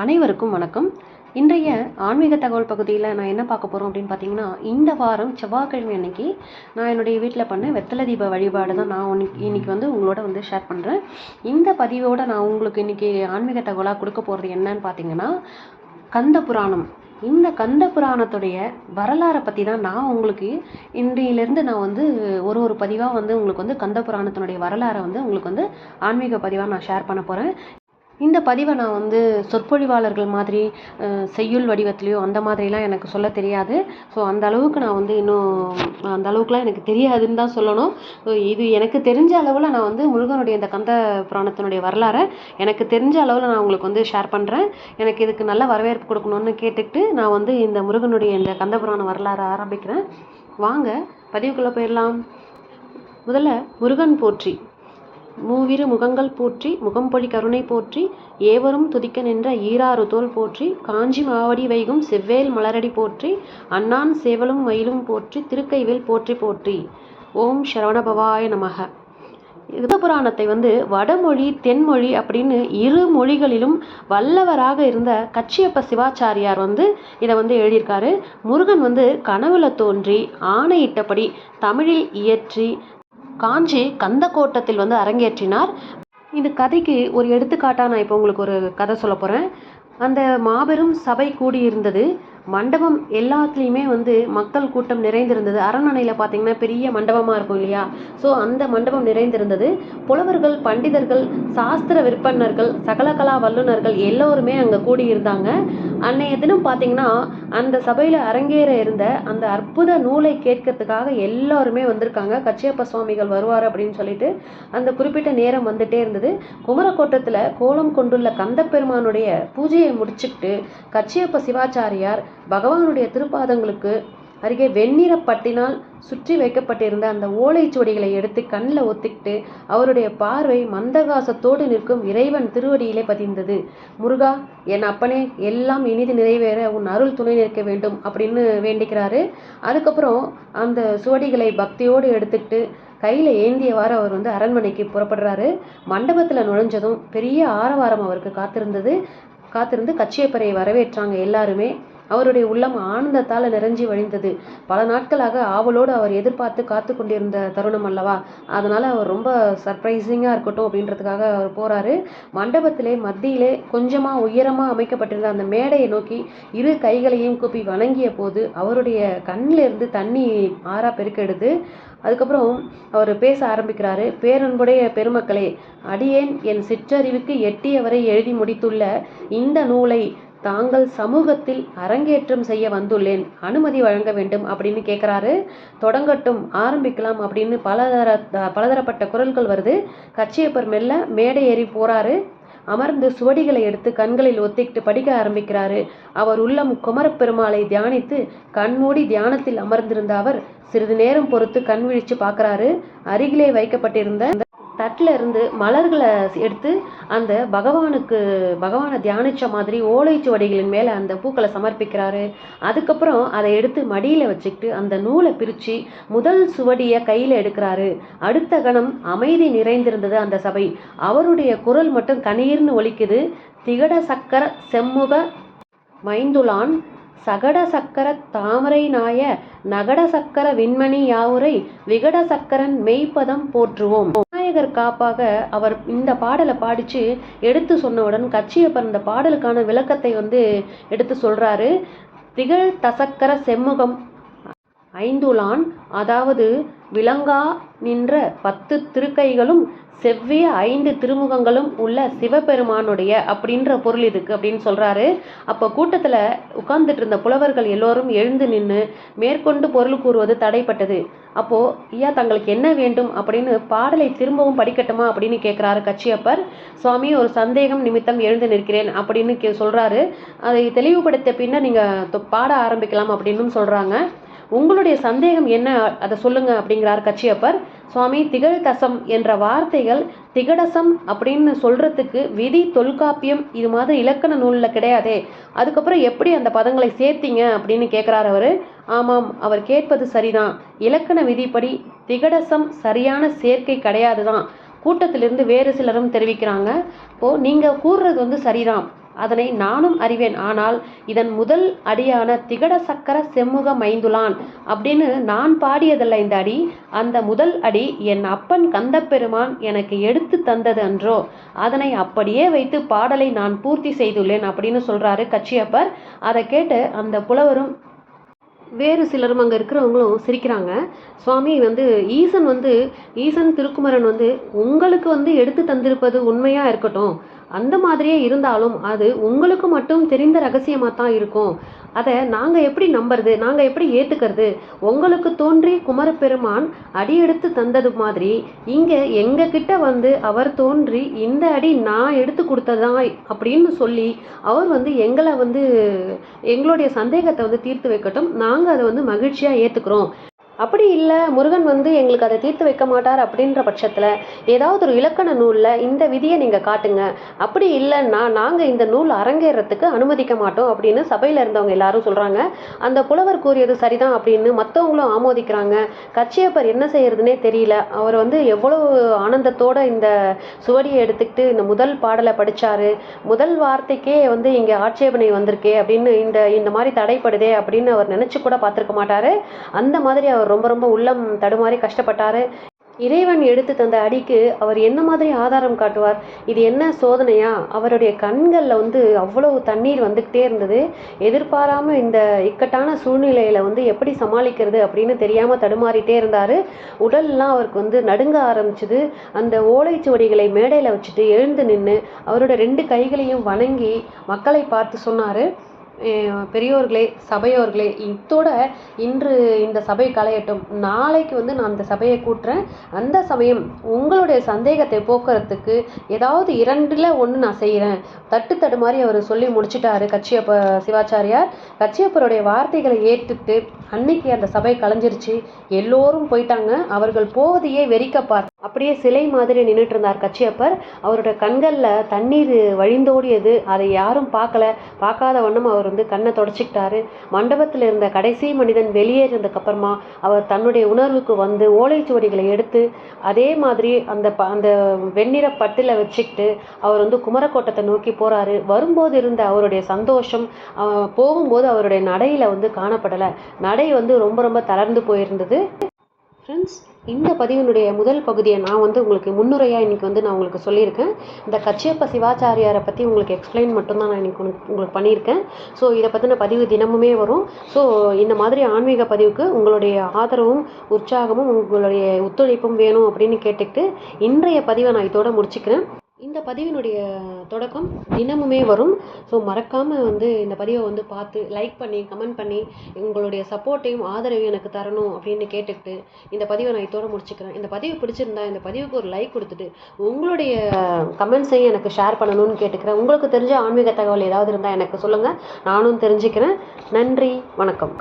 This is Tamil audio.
அனைவருக்கும் வணக்கம். இன்றைய ஆன்மீக தகவல் பகுதியில் நான் என்ன பார்க்க போகிறோம் அப்படின்னு பார்த்தீங்கன்னா இந்த வாரம் செவ்வாய்க்கிழமை அன்னைக்கு நான் என்னுடைய வீட்டில் பண்ண வெத்தலை தீப வழிபாடு தான் நான் இன்னைக்கு இன்னைக்கு வந்து உங்களோட வந்து ஷேர் பண்ணுறேன் இந்த பதிவோடு நான் உங்களுக்கு இன்னைக்கு ஆன்மீக தகவலாக கொடுக்க போகிறது என்னன்னு பார்த்தீங்கன்னா கந்த புராணம். இந்த கந்த புராணத்துடைய வரலாறை பற்றி தான் நான் உங்களுக்கு இன்றையிலேருந்து நான் வந்து ஒரு ஒரு பதிவாக வந்து உங்களுக்கு வந்து கந்த புராணத்தினுடைய வரலாறை வந்து உங்களுக்கு வந்து ஆன்மீக பதிவாக நான் ஷேர் பண்ண போகிறேன் இந்த பதிவை நான் வந்து சொற்பொழிவாளர்கள் மாதிரி செய்யுள் வடிவத்துலேயோ அந்த மாதிரிலாம் எனக்கு சொல்ல தெரியாது. ஸோ அந்த அளவுக்கு நான் வந்து இன்னும் அந்த அளவுக்குலாம் எனக்கு தெரியாதுன்னு தான் சொல்லணும். ஸோ இது எனக்கு தெரிஞ்ச அளவில் நான் வந்து முருகனுடைய இந்த கந்த புராணத்தினுடைய வரலாறை எனக்கு தெரிஞ்ச அளவில் நான் உங்களுக்கு வந்து ஷேர் பண்ணுறேன் எனக்கு இதுக்கு நல்ல வரவேற்பு கொடுக்கணும்னு கேட்டுக்கிட்டு நான் வந்து இந்த முருகனுடைய இந்த கந்த புராண வரலாறை ஆரம்பிக்கிறேன். வாங்க பதிவுக்குள்ளே போயிடலாம். முதல்ல முருகன் போற்றி. மூவிரு முகங்கள் போற்றி முகம்பொழி கருணை போற்றி ஏவரும் துதிக்க நின்ற ஈராறு தோல் போற்றி காஞ்சி மாவடி வைகும் செவ்வேல் மலரடி போற்றி அண்ணான் சேவலும் மயிலும் போற்றி திருக்கைவேல் போற்றி போற்றி. ஓம் சரவணபவாய நமக. யுத்த புராணத்தை வந்து வடமொழி தென்மொழி அப்படின்னு இரு மொழிகளிலும் வல்லவராக இருந்த கச்சியப்ப சிவாச்சாரியார் வந்து இதை வந்து எழுதியிருக்காரு. முருகன் வந்து கனவுல தோன்றி ஆணையிட்டபடி தமிழில் இயற்றி காஞ்சி கந்தக்கோட்டத்தில் வந்து அரங்கேற்றினார். இந்த கதைக்கு ஒரு எடுத்துக்காட்டாக நான் இப்போ உங்களுக்கு ஒரு கதை சொல்ல போகிறேன் அந்த மாபெரும் சபை கூடியிருந்தது மண்டபம் எல்லாத்துலேயுமே வந்து மக்கள் கூட்டம் நிறைந்திருந்தது. அரண்மனையில் பார்த்தீங்கன்னா பெரிய மண்டபமாக இருக்கும் இல்லையா? ஸோ அந்த மண்டபம் நிறைந்திருந்தது. புலவர்கள் பண்டிதர்கள் சாஸ்திர விற்பனர்கள் சகலகலா வல்லுநர்கள் எல்லோருமே அங்கே கூடியிருந்தாங்க. அன்னைய தினம் பார்த்தீங்கன்னா அந்த சபையில் அரங்கேற இருந்த அந்த அற்புத நூலை கேட்கறதுக்காக எல்லாருமே வந்திருக்காங்க. கச்சியப்ப சுவாமிகள் வருவார் அப்படின்னு சொல்லிட்டு அந்த குறிப்பிட்ட நேரம் வந்துட்டே இருந்தது. குமரக்கோட்டத்தில் கோலம் கொண்டுள்ள கந்தப்பெருமானுடைய பூஜையை முடிச்சுக்கிட்டு கச்சியப்ப சிவாச்சாரியார் பகவானுடைய திருப்பாதங்களுக்கு அருகே வெண்ணிற பட்டினால் சுற்றி வைக்கப்பட்டிருந்த அந்த ஓலைச்சுவடிகளை எடுத்து கண்ணில் ஒத்திக்கிட்டு அவருடைய பார்வை மந்தகாசத்தோடு நிற்கும் இறைவன் திருவடியிலே பதிந்தது. முருகா என் அப்பனே எல்லாம் இனிது நிறைவேற உன் அருள் துணை நிற்க வேண்டும் அப்படின்னு வேண்டிக்கிறாரு. அதுக்கப்புறம் அந்த சுவடிகளை பக்தியோடு எடுத்துக்கிட்டு கையில் ஏந்தியவாறு அவர் வந்து அரண்மனைக்கு புறப்படுறாரு. மண்டபத்தில் நுழைஞ்சதும் பெரிய ஆரவாரம் அவருக்கு காத்திருந்தது. காத்திருந்து கச்சியப்பரை வரவேற்றாங்க எல்லாருமே. அவருடைய உள்ளம் ஆனந்தத்தால் நிறைஞ்சி வழிந்தது. பல நாட்களாக ஆவலோடு அவர் எதிர்பார்த்து காத்து கொண்டிருந்த தருணம் அல்லவா? அதனால் அவர் ரொம்ப சர்ப்ரைசிங்காக இருக்கட்டும் அப்படின்றதுக்காக அவர் போகிறாரு மண்டபத்திலே மத்தியிலே கொஞ்சமாக உயரமாக அமைக்கப்பட்டிருந்த அந்த மேடையை நோக்கி இரு கைகளையும் கூப்பி வணங்கிய போது அவருடைய கண்ணிலிருந்து தண்ணி ஆறா பெருக்கெடுது அதுக்கப்புறம் அவர் பேச ஆரம்பிக்கிறாரு. பேரன்புடைய பெருமக்களே அடியேன் என் சிற்றறிவுக்கு எட்டியவரை எழுதி முடித்துள்ள இந்த நூலை தாங்கள் சமூகத்தில் அரங்கேற்றம் செய்ய வந்துள்ளேன். அனுமதி வழங்க வேண்டும் அப்படின்னு கேட்குறாரு தொடங்கட்டும் ஆரம்பிக்கலாம் அப்படின்னு பலதர பலதரப்பட்ட குரல்கள் வருது. கச்சியப்பர் மெல்ல மேடை ஏறி போறாரு. அமர்ந்து சுவடிகளை எடுத்து கண்களில் ஒத்திக்கிட்டு படிக்க ஆரம்பிக்கிறாரு. அவர் உள்ளம் குமரப்பெருமாளை தியானித்து கண்மூடி தியானத்தில் அமர்ந்திருந்த அவர் சிறிது நேரம் பொறுத்து கண் விழிச்சு பார்க்கறாரு அருகிலே வைக்கப்பட்டிருந்த தட்டில் இருந்து மலர்களை எடுத்து அந்த பகவானுக்கு பகவானை தியானிச்ச மாதிரி ஓலைச்சுவடிகளின் மேலே அந்த பூக்களை சமர்ப்பிக்கிறாரு. அதுக்கப்புறம் அதை எடுத்து மடியில் வச்சுக்கிட்டு அந்த நூலை பிரித்து முதல் சுவடியை கையில் எடுக்கிறாரு. அடுத்த கணம் அமைதி நிறைந்திருந்தது அந்த சபை. அவருடைய குரல் மட்டும் கணீர்னு ஒலிக்குது. திகட சக்கர செம்முக மைந்துலான் சகட சக்கர தாமரை நாய நகட சக்கர விண்மணி யாவுரை விகட சக்கரன் மெய்ப்பதம் போற்றுவோம். விநாயகர் காப்பாக அவர் இந்த பாடலை பாடிச்சு எடுத்து சொன்னவுடன் கச்சியப்பர் இந்த பாடலுக்கான விளக்கத்தை வந்து எடுத்து சொல்றாரு. திகழ் தசக்கர செம்முகம் ஐந்துலான் அதாவது விளங்கா நின்ற பத்து திருக்கைகளும் செவ்விய ஐந்து திருமுகங்களும் உள்ள சிவபெருமானுடைய அப்படின்ற பொருள் இதுக்கு அப்படின்னு சொல்கிறாரு அப்போ கூட்டத்தில் உட்கார்ந்துட்டு இருந்த புலவர்கள் எல்லோரும் எழுந்து நின்று மேற்கொண்டு பொருள் கூறுவது தடைப்பட்டது. அப்போது ஐயா தங்களுக்கு என்ன வேண்டும்? அப்படின்னு பாடலை திரும்பவும் படிக்கட்டுமா அப்படின்னு கேட்குறாரு கச்சியப்பர். சுவாமி ஒரு சந்தேகம் நிமித்தம் எழுந்து நிற்கிறேன் அப்படின்னு கே சொல்கிறாரு அதை தெளிவுபடுத்த பின்னர் நீங்கள் தொ- பாட ஆரம்பிக்கலாம் அப்படின்னு சொல்கிறாங்க உங்களுடைய சந்தேகம் என்ன? அதை சொல்லுங்க அப்படிங்கிறார் கச்சியப்பர். சுவாமி திகழ் தசம் என்ற வார்த்தைகள் திகடசம் அப்படின்னு சொல்றதுக்கு விதி தொல்காப்பியம் இது மாதிரி இலக்கண நூலில் கிடையாதே. அதுக்கப்புறம் எப்படி அந்த பதங்களை சேர்த்தீங்க அப்படின்னு கேட்குறாரு அவர். ஆமாம் அவர் கேட்பது சரிதான். இலக்கண விதிப்படி திகடசம் சரியான சேர்க்கை கிடையாது தான் கூட்டத்திலிருந்து வேறு சிலரும் தெரிவிக்கிறாங்க. இப்போது நீங்கள் கூறுறது வந்து சரிதான். அதனை நானும் அறிவேன். ஆனால் இதன் முதல் அடியான திகட சக்கர செம்முக மைந்துலான் அப்படின்னு நான் பாடியதல்ல இந்த அடி. அந்த முதல் அடி என் அப்பன் கந்தப்பெருமான் எனக்கு எடுத்து தந்தது அன்றோ. அதனை அப்படியே வைத்து பாடலை நான் பூர்த்தி செய்துள்ளேன் அப்படின்னு சொல்றாரு கச்சியப்பர். அதை கேட்டு அந்த புலவரும் வேறு சிலரும் அங்கே இருக்கிறவங்களும் சிரிக்கிறாங்க. சுவாமி வந்து ஈசன் வந்து ஈசன் திருக்குமரன் வந்து உங்களுக்கு வந்து எடுத்து தந்திருப்பது உண்மையாக இருக்கட்டும். அந்த மாதிரியே இருந்தாலும் அது உங்களுக்கு மட்டும் தெரிந்த ரகசியமாக தான் இருக்கும். அதை நாங்கள் எப்படி நம்புறது? நாங்கள் எப்படி ஏற்றுக்கிறது உங்களுக்கு தோன்றி குமரப்பெருமான் அடியெடுத்து தந்தது மாதிரி இங்கே எங்ககிட்ட வந்து அவர் தோன்றி இந்த அடி நான் எடுத்து கொடுத்ததான் அப்படின்னு சொல்லி அவர் வந்து எங்களை வந்து எங்களுடைய சந்தேகத்தை வந்து தீர்த்து வைக்கட்டும். நாங்கள் அதை வந்து மகிழ்ச்சியாக ஏற்றுக்கிறோம் அப்படி இல்லை முருகன் வந்து எங்களுக்கு அதை தீர்த்து வைக்க மாட்டார் அப்படின்ற பட்சத்தில் ஏதாவது ஒரு இலக்கண நூலில் இந்த விதியை நீங்கள் காட்டுங்க. அப்படி இல்லைன்னா நாங்கள் இந்த நூல் அரங்கேறத்துக்கு அனுமதிக்க மாட்டோம் அப்படின்னு சபையில் இருந்தவங்க எல்லாரும் சொல்கிறாங்க அந்த புலவர் கூறியது சரிதான் அப்படின்னு மற்றவங்களும் ஆமோதிக்கிறாங்க. கச்சியப்பர் என்ன செய்யறதுனே தெரியல. அவர் வந்து எவ்வளோ ஆனந்தத்தோட இந்த சுவடியை எடுத்துக்கிட்டு இந்த முதல் பாடலை படித்தார் முதல் வார்த்தைக்கே வந்து இங்கே ஆட்சேபனை வந்திருக்கே அப்படின்னு இந்த இந்த மாதிரி தடைப்படுதே அப்படின்னு அவர் நினச்சி கூட பார்த்துருக்க மாட்டார். அந்த மாதிரி அவர் ரொம்ப ரொம்ப உள்ளம் தடுமாறி கஷ்டப்பட்டாரு. இறைவன் எடுத்து தந்த அடிக்கு அவர் என்ன மாதிரி ஆதாரம் காட்டுவார்? இது என்ன சோதனையா? அவருடைய கண்களில் வந்து அவ்வளவு தண்ணீர் வந்துக்கிட்டே இருந்தது. எதிர்பாராமல் இந்த இக்கட்டான சூழ்நிலையில் வந்து எப்படி சமாளிக்கிறது அப்படின்னு தெரியாமல் தடுமாறிட்டே இருந்தார். உடல்லாம் அவருக்கு வந்து நடுங்க ஆரம்பிச்சுது. அந்த ஓலைச்சுவடிகளை மேடையில் வச்சுட்டு எழுந்து நின்று அவரோட ரெண்டு கைகளையும் வணங்கி மக்களை பார்த்து சொன்னார். பெரியோர்களே சபையோர்களே இத்தோட இன்று இந்த சபை கலையட்டும் நாளைக்கு வந்து நான் அந்த சபையை கூட்டுறேன். அந்த சமயம் உங்களுடைய சந்தேகத்தை போக்குறதுக்கு ஏதாவது இரண்டில் ஒன்று நான் செய்கிறேன் தட்டு தடு மாதிரி அவர் சொல்லி முடிச்சிட்டாரு கச்சியப்ப சிவாச்சாரியார். கச்சியப்பருடைய வார்த்தைகளை ஏற்றுட்டு அன்னைக்கு அந்த சபை கலைஞ்சிருச்சு. எல்லோரும் போயிட்டாங்க. அவர்கள் போவதையே வெறிக்க பார்த்து அப்படியே சிலை மாதிரி நின்றுட்டு இருந்தார் கச்சியப்பர். அவரோட கண்களில் தண்ணீர் வழிந்தோடியது. அதை யாரும் பார்க்கல. பார்க்காத வண்ணம் அவர் வந்து கண்ணை தொடச்சிக்கிட்டாரு. மண்டபத்தில் இருந்த கடைசி மனிதன் வெளியேறினதுக்கப்புறமா அவர் தன்னுடைய உணர்வுக்கு வந்து ஓலைச்சுவடிகளை எடுத்து அதே மாதிரி அந்த ப அந்த வெண்ணிற பட்டில் வச்சுக்கிட்டு அவர் வந்து குமரக்கோட்டத்தை நோக்கி போகிறாரு வரும்போது இருந்த அவருடைய சந்தோஷம் போகும்போது அவருடைய நடையில் வந்து காணப்படலை. நடை வந்து ரொம்ப ரொம்ப தளர்ந்து போயிருந்தது. ஃப்ரெண்ட்ஸ் இந்த பதிவினுடைய முதல் பகுதியை நான் வந்து உங்களுக்கு முன்னுரையாக இன்றைக்கி வந்து நான் உங்களுக்கு சொல்லியிருக்கேன். இந்த கச்சியப்ப சிவாச்சாரியாரை பற்றி உங்களுக்கு எக்ஸ்பிளைன் மட்டும்தான் நான் இன்றைக்கி உங்களுக்கு உங்களுக்கு பண்ணியிருக்கேன். ஸோ இதை பற்றின பதிவு தினமுமே வரும். ஸோ இந்த மாதிரி ஆன்மீக பதிவுக்கு உங்களுடைய ஆதரவும் உற்சாகமும் உங்களுடைய ஒத்துழைப்பும் வேணும் அப்படின்னு கேட்டுக்கிட்டு இன்றைய பதிவை நான் இதோட முடிச்சுக்கிறேன். இந்த பதிவினுடைய தொடக்கம் தினமுமே வரும். ஸோ மறக்காமல் வந்து இந்த பதிவை வந்து பார்த்து லைக் பண்ணி கமெண்ட் பண்ணி உங்களுடைய சப்போர்ட்டையும் ஆதரவையும் எனக்கு தரணும் அப்படின்னு கேட்டுக்கிட்டு இந்த பதிவை நான் இதோட முடிச்சுக்கிறேன். இந்த பதிவு பிடிச்சிருந்தா இந்த பதிவுக்கு ஒரு லைக் கொடுத்துட்டு உங்களுடைய கமெண்ட்ஸையும் எனக்கு ஷேர் பண்ணணும்னு கேட்டுக்கிறேன். உங்களுக்கு தெரிஞ்ச ஆன்மீக தகவல் ஏதாவது இருந்தால் எனக்கு சொல்லுங்கள் நானும் தெரிஞ்சுக்கிறேன். நன்றி. வணக்கம்.